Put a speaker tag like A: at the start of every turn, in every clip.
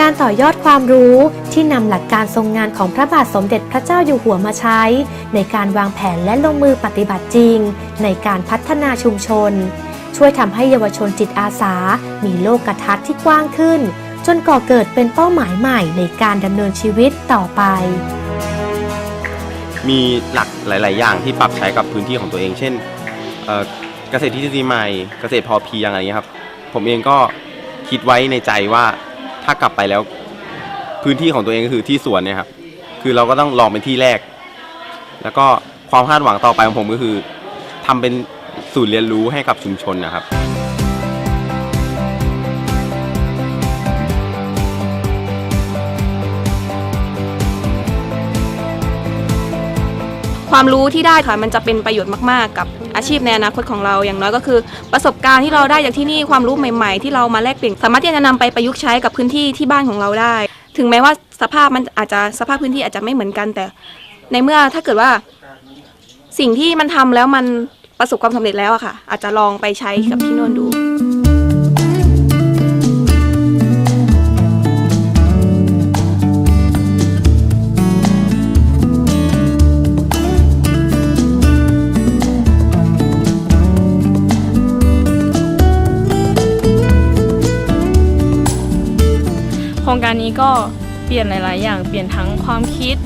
A: การต่อยอดความรู้ที่นำหลักการทรงงานของพระบาทสมเด็จพระเจ้าอยู่หัวมาใช้ ในการวางแผนและลงมือปฏิบัติจริง ในการพัฒนาชุมชน ช่วยทำให้เยาวชนจิตอาสา มีโลกทัศน์ที่กว้างขึ้น จนก่อเกิดเป็นเป้าหมายใหม่ในการดำเนินชีวิตต่อไป
B: มีหลักหลาย ๆ อย่างที่ปรับใช้กับพื้นที่ของตัวเอง เช่นเอ่อเกษตรทฤษฎีใหม่ เกษตรพอเพียงอะไรเงี้ยครับ ผมเองก็คิดไว้ในใจว่า ถ้ากลับไปแล้วพื้นที่ของตัวเองก็คือที่สวนเนี่ยครับ คือเราก็ต้องลองเป็นที่แรก แล้วก็ความคาดหวังต่อไปของผมก็คือทำเป็นศูนย์เรียนรู้ให้กับชุมชนนะครับ
C: ความรู้ที่ได้ค่ะมันจะเป็นประโยชน์มาก ๆ กับ อาชีพในอนาคตของเราอย่างน้อยก็คือ ประสบการณ์ที่เราได้จากที่นี่ความรู้ใหม่ๆ ที่เรามาแลกเปลี่ยนสามารถที่จะนำไปประยุกต์ใช้กับพื้นที่ที่บ้านของเราได้ ถึงแม้ว่าสภาพมันอาจจะสภาพพื้นที่อาจจะไม่เหมือนกัน แต่ ในเมื่อถ้าเกิดว่า สิ่งที่มันทำแล้วมันประสบความสำเร็จแล้วอะค่ะ อาจจะลองไปใช้กับที่นู่นดู
D: รงการนี้ก็เปลี่ยนหลาย ๆ อย่าง เปลี่ยนทั้งความคิด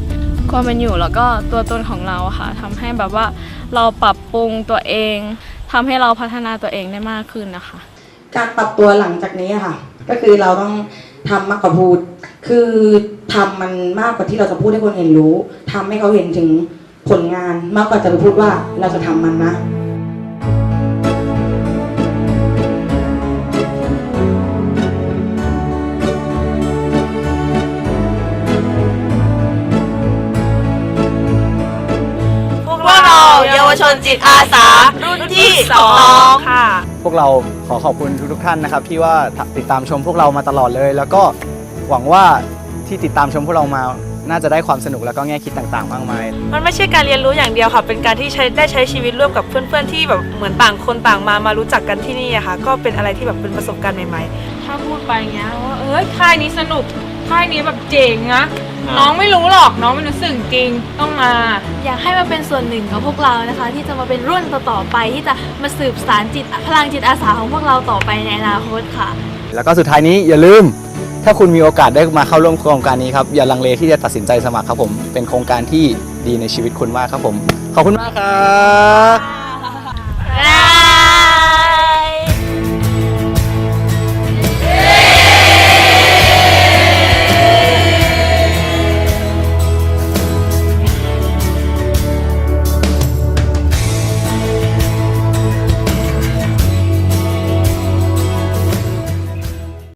D: ความเป็นอยู่แล้วก็ตัวตนของเราอะค่ะทำให้แบบว่าเราปรับปรุงตัวเองทำให้เราพัฒนาตัวเองได้มากขึ้นนะคะ
E: การปรับตัวหลังจากนี้ค่ะ ก็คือเราต้องทำมากกว่าพูด คือทำมันมากกว่าที่เราจะพูดให้คนอื่นรู้ทำให้เขาเห็นถึงผลงานมากกว่าจะไปพูดว่าเราจะทำมันนะ
C: ชนจิตอาสา รุ่นที่สองค่ะ
F: พวกเราขอขอบคุณทุกๆท่านนะครับ ที่ว่าติดตามชมพวกเรามาตลอดเลย แล้วก็หวังว่าที่ติดตามชมพวกเรามาน่าจะได้ความสนุกแล้วก็แง่คิดต่างๆมากมาย
G: มันไม่ใช่การเรียนรู้อย่างเดียวค่ะ เป็นการที่ใช้ได้ใช้ชีวิตร่วมกับเพื่อนๆที่แบบเหมือนต่างคนต่างมามารู้จักกันที่นี่อะค่ะ ก็เป็นอะไรที่แบบเป็นประสบการณ์ใหม่ๆ
H: ถ้าพูดไปอย่างเงี้ยว่าเอ้ยค่ายนี้สนุก ค่ายนี้แบบเจ๋งนะน้องไม่รู้หรอกน้องไม่รู้สึกจริงต้องมา
I: อยากให้มาเป็นส่วนหนึ่งกับพวกเรานะคะ ที่จะมาเป็นรุ่นต่อๆไปที่จะมาสืบสารจิตพลังจิตอาสาของพวกเราต่อไปในอนาคตค่ะ
F: แล้วก็สุดท้ายนี้อย่าลืม ถ้าคุณมีโอกาสได้มาเข้าร่วมโครงการนี้ครับอย่าลังเลที่จะตัดสินใจสมัครครับผมเป็นโครงการที่ดีในชีวิตคุณมากครับผม ขอบคุณมากครับ